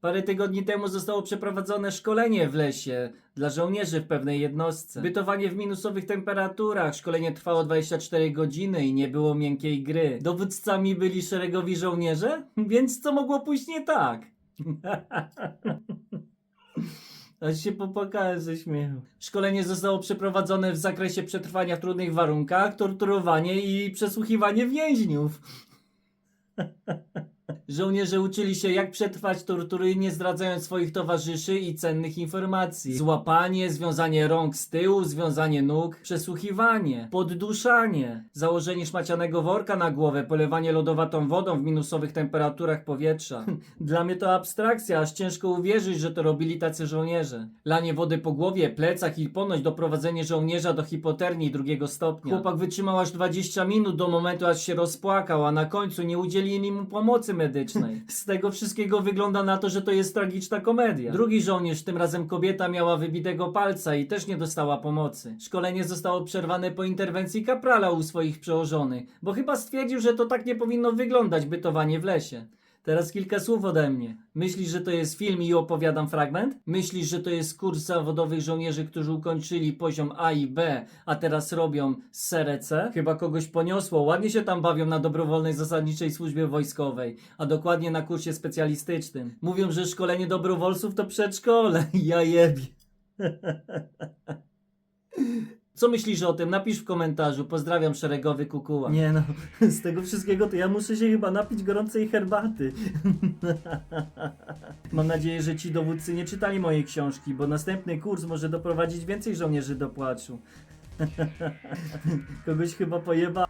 Parę tygodni temu zostało przeprowadzone szkolenie w lesie dla żołnierzy w pewnej jednostce. Bytowanie w minusowych temperaturach. Szkolenie trwało 24 godziny i nie było miękkiej gry. Dowódcami byli szeregowi żołnierze? Więc co mogło pójść nie tak? Aż się popłakałem ze śmiechu. Szkolenie zostało przeprowadzone w zakresie przetrwania w trudnych warunkach, torturowanie i przesłuchiwanie więźniów. Żołnierze uczyli się, jak przetrwać tortury, nie zdradzając swoich towarzyszy i cennych informacji. Złapanie, związanie rąk z tyłu, związanie nóg, przesłuchiwanie, podduszanie, założenie szmacianego worka na głowę, polewanie lodowatą wodą w minusowych temperaturach powietrza. Dla mnie to abstrakcja, aż ciężko uwierzyć, że to robili tacy żołnierze. Lanie wody po głowie, plecach i ponoć doprowadzenie żołnierza do hipotermii drugiego stopnia. Chłopak wytrzymał aż 20 minut do momentu, aż się rozpłakał, a na końcu nie udzielili mu pomocy medycznej. Z tego wszystkiego wygląda na to, że to jest tragiczna komedia. Drugi żołnierz, tym razem kobieta, miała wybitego palca i też nie dostała pomocy. Szkolenie zostało przerwane po interwencji kaprala u swoich przełożonych, bo chyba stwierdził, że to tak nie powinno wyglądać bytowanie w lesie. Teraz kilka słów ode mnie. Myślisz, że to jest film i opowiadam fragment? Myślisz, że to jest kurs zawodowych żołnierzy, którzy ukończyli poziom A i B, a teraz robią serę C? Chyba kogoś poniosło. Ładnie się tam bawią na dobrowolnej zasadniczej służbie wojskowej, a dokładnie na kursie specjalistycznym. Mówią, że szkolenie dobrowolców to przedszkole. Ja jebie. Co myślisz o tym? Napisz w komentarzu. Pozdrawiam szeregowy kukuła. Nie no, z tego wszystkiego to ja muszę się chyba napić gorącej herbaty. Mam nadzieję, że ci dowódcy nie czytali mojej książki, bo następny kurs może doprowadzić więcej żołnierzy do płaczu. Kogoś chyba pojeba.